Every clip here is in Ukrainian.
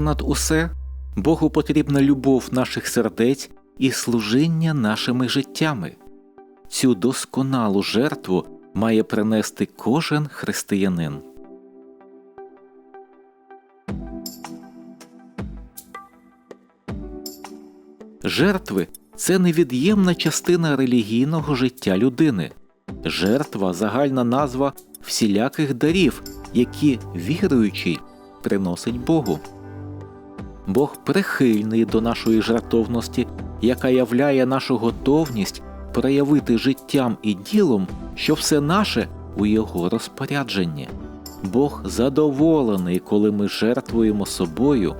понад усе Богу потрібна любов наших сердець і служіння нашими життями. Цю досконалу жертву має принести кожен християнин. Жертви це невід'ємна частина релігійного життя людини. Жертва загальна назва всіляких дарів, які віруючий приносить Богу. Бог прихильний до нашої жертовності, яка являє нашу готовність проявити життям і ділом, що все наше у Його розпорядженні. Бог задоволений, коли ми жертвуємо собою,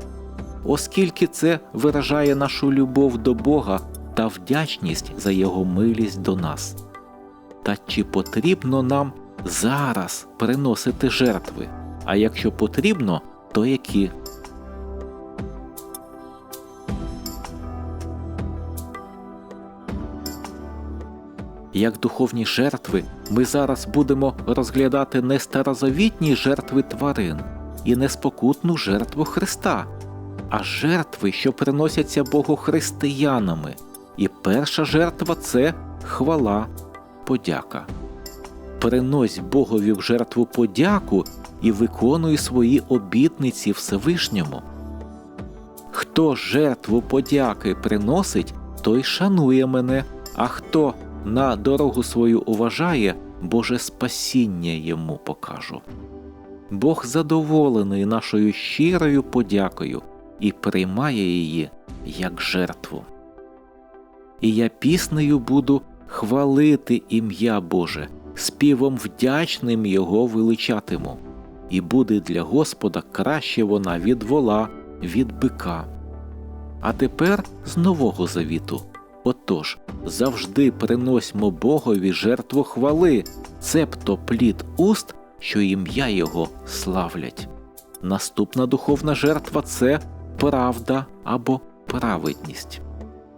оскільки це виражає нашу любов до Бога та вдячність за Його милість до нас. Та чи потрібно нам зараз приносити жертви? А якщо потрібно, то які? Як духовні жертви, ми зараз будемо розглядати не старозавітні жертви тварин і не спокутну жертву Христа, а жертви, що приносяться Богу християнами. І перша жертва це хвала, подяка. Принось Богові в жертву подяку і виконуй свої обітниці Всевишньому. Хто жертву подяки приносить, той шанує мене, а хто на дорогу свою уважає, Боже спасіння йому покажу. Бог задоволений нашою щирою подякою і приймає її як жертву. І я піснею буду хвалити ім'я Боже, співом вдячним Його величатиму, і буде для Господа краще вона від вола, від бика. А тепер з Нового Завіту. Отож, завжди приносьмо Богові жертву хвали, цебто плід уст, що ім'я Його славлять. Наступна духовна жертва це правда або праведність.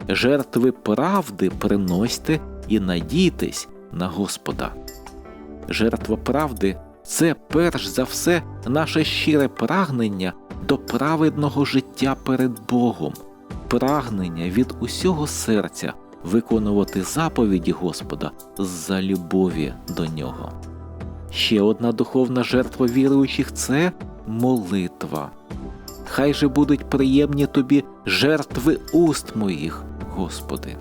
Жертви правди приносьте і надійтесь на Господа. Жертва правди це перш за все наше щире прагнення до праведного життя перед Богом, прагнення від усього серця виконувати заповіді Господа з-за любові до нього. Ще одна духовна жертва віруючих це молитва. Хай же будуть приємні тобі жертви уст моїх, Господи.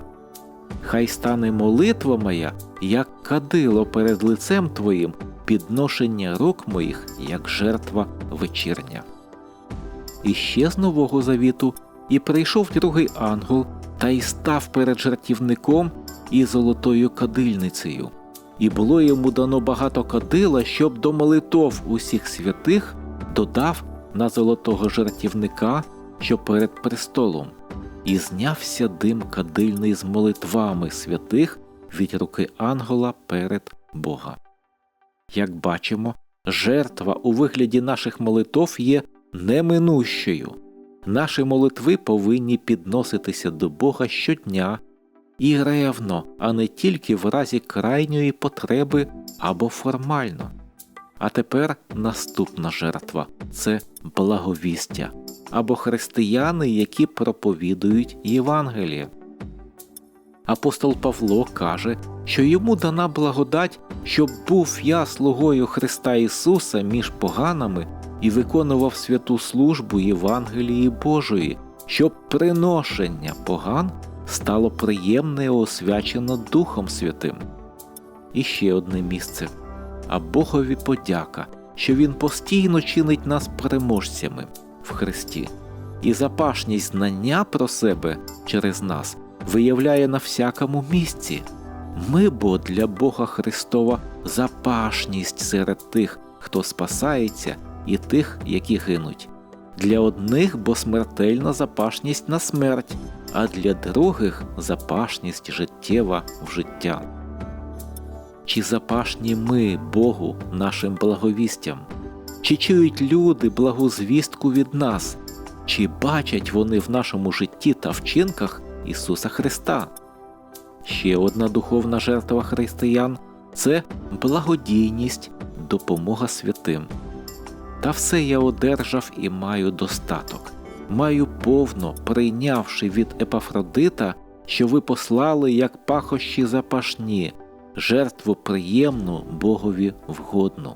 Хай стане молитва моя, як кадило перед лицем Твоїм, підношення рук моїх, як жертва вечірня. І ще з Нового Завіту і прийшов другий ангел та й став перед жартівником і золотою кадильницею, і було йому дано багато кадила, щоб до молитов усіх святих додав на золотого жартівника, що перед престолом, і знявся дим кадильний з молитвами святих від руки ангела перед Бога. Як бачимо, жертва у вигляді наших молитов є неминущою. Наші молитви повинні підноситися до Бога щодня і ревно, а не тільки в разі крайньої потреби або формально. А тепер наступна жертва це благовістя або християни, які проповідують Євангеліє. Апостол Павло каже, що йому дана благодать, щоб був я слугою Христа Ісуса між поганими і виконував святу службу Євангелії Божої, щоб приношення поган стало приємне і освячено Духом Святим. І ще одне місце а Богові подяка, що Він постійно чинить нас переможцями в Христі, і запашність знання про себе через нас виявляє на всякому місці. Ми бо для Бога Христова запашність серед тих, хто спасається, і тих, які гинуть. Для одних бо смертельна запашність на смерть, а для других запашність життєва в життя. Чи запашні ми Богу нашим благовістям? Чи чують люди благу звістку від нас? Чи бачать вони в нашому житті та вчинках Ісуса Христа? Ще одна духовна жертва християн це благодійність, допомога святим. Та все я одержав і маю достаток. маю повно, прийнявши від Епафродита, що ви послали як пахощі запашні, жертву приємну Богові вгодну.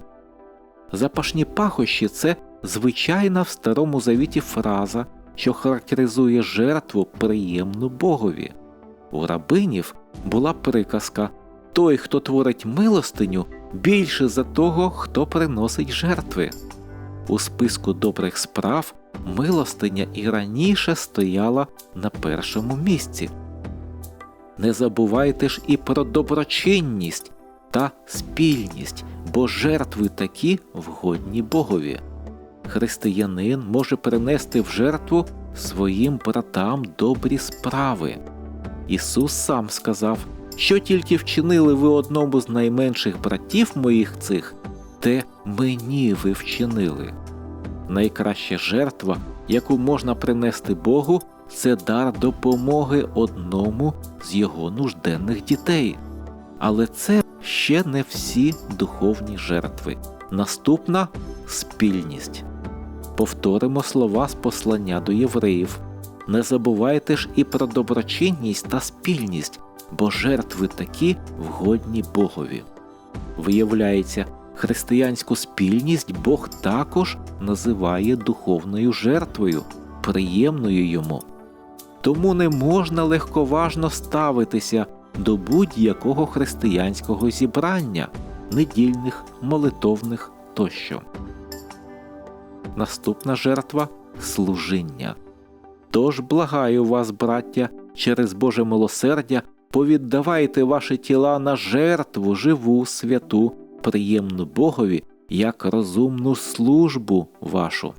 Запашні пахощі це звичайна в Старому Завіті фраза, що характеризує жертву приємну Богові. У рабинів була приказка той, хто творить милостиню, більше за того, хто приносить жертви. У списку добрих справ милостиня і раніше стояла на першому місці. Не забувайте ж і про доброчинність та спільність, бо жертви такі вгодні Богові. Християнин може принести в жертву своїм братам добрі справи. Ісус сам сказав, що тільки вчинили ви одному з найменших братів моїх цих, те мені ви вчинили. Найкраща жертва, яку можна принести Богу, це дар допомоги одному з його нужденних дітей. Але це ще не всі духовні жертви. Наступна спільність. Повторимо слова з послання до євреїв. Не забувайте ж і про доброчинність та спільність, бо жертви такі вгодні Богові. Виявляється, християнську спільність Бог також називає духовною жертвою, приємною йому. Тому не можна легковажно ставитися до будь-якого християнського зібрання, недільних, молитовних тощо. Наступна жертва служіння. Тож благаю вас, браття, через Боже милосердя, повіддавайте ваші тіла на жертву живу, святу, приємну Богові, як розумну службу вашу.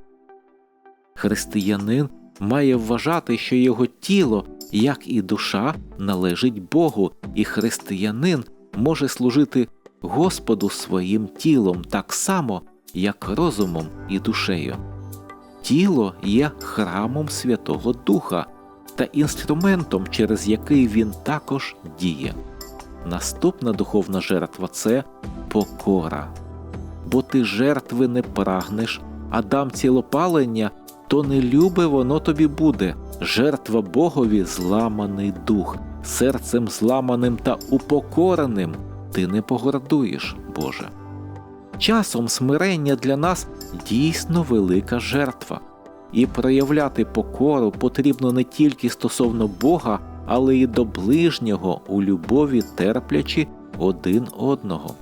Християнин має вважати, що його тіло, як і душа, належить Богу, і християнин може служити Господу своїм тілом так само, як розумом і душею. Тіло є храмом Святого Духа та інструментом, через який він також діє. Наступна духовна жертва це покора. Бо ти жертви не прагнеш, а дам цілопалення, то не любе воно тобі буде. Жертва Богові зламаний дух, серцем зламаним та упокореним ти не погордуєш, Боже. Часом смирення для нас дійсно велика жертва, і проявляти покору потрібно не тільки стосовно Бога, але й до ближнього у любові терплячи один одного.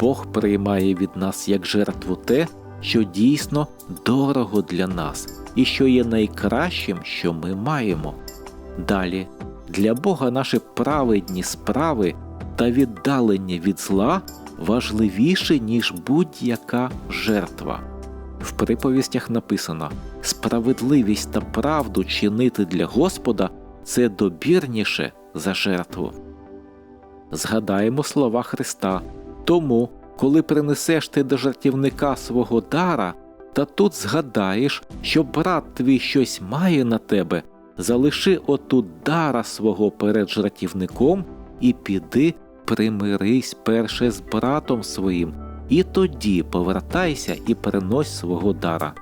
Бог приймає від нас як жертву те, що дійсно дорого для нас і що є найкращим, що ми маємо. Далі для Бога наші праведні справи та віддалення від зла важливіше, ніж будь-яка жертва. В приповістях написано справедливість та правду чинити для Господа це добірніше за жертву. Згадаємо слова Христа тому, коли принесеш ти до жартівника свого дара, та тут згадаєш, що брат твій щось має на тебе, залиши отут дара свого перед жартівником і піди примирись перше з братом своїм, і тоді повертайся і принось свого дара.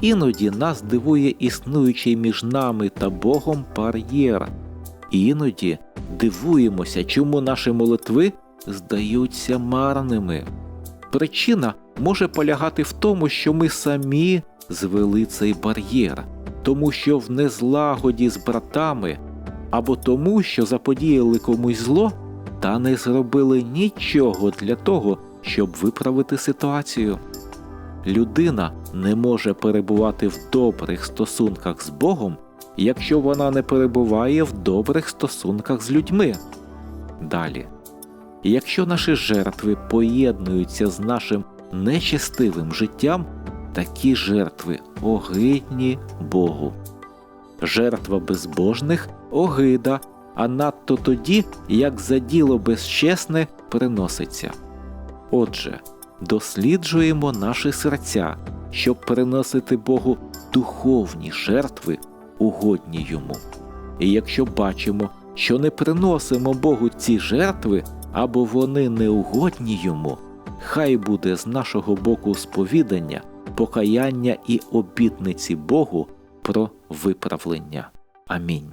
Іноді нас дивує існуючий між нами та Богом бар'єр, іноді дивуємося, чому наші молитви здаються марними. Причина може полягати в тому, що ми самі звели цей бар'єр, тому що в незлагоді з братами, або тому, що заподіяли комусь зло та не зробили нічого для того, щоб виправити ситуацію. Людина не може перебувати в добрих стосунках з Богом, якщо вона не перебуває в добрих стосунках з людьми. Далі. Якщо наші жертви поєднуються з нашим нечестивим життям, такі жертви огидні Богу. Жертва безбожних огида, а надто тоді, як за діло безчесне приноситься. Отже, досліджуємо наші серця, щоб приносити Богу духовні жертви, угодні йому. І якщо бачимо, що не приносимо Богу ці жертви, або вони неугодні йому, хай буде з нашого боку сповідання, покаяння і обітниці Богу про виправлення. Амінь.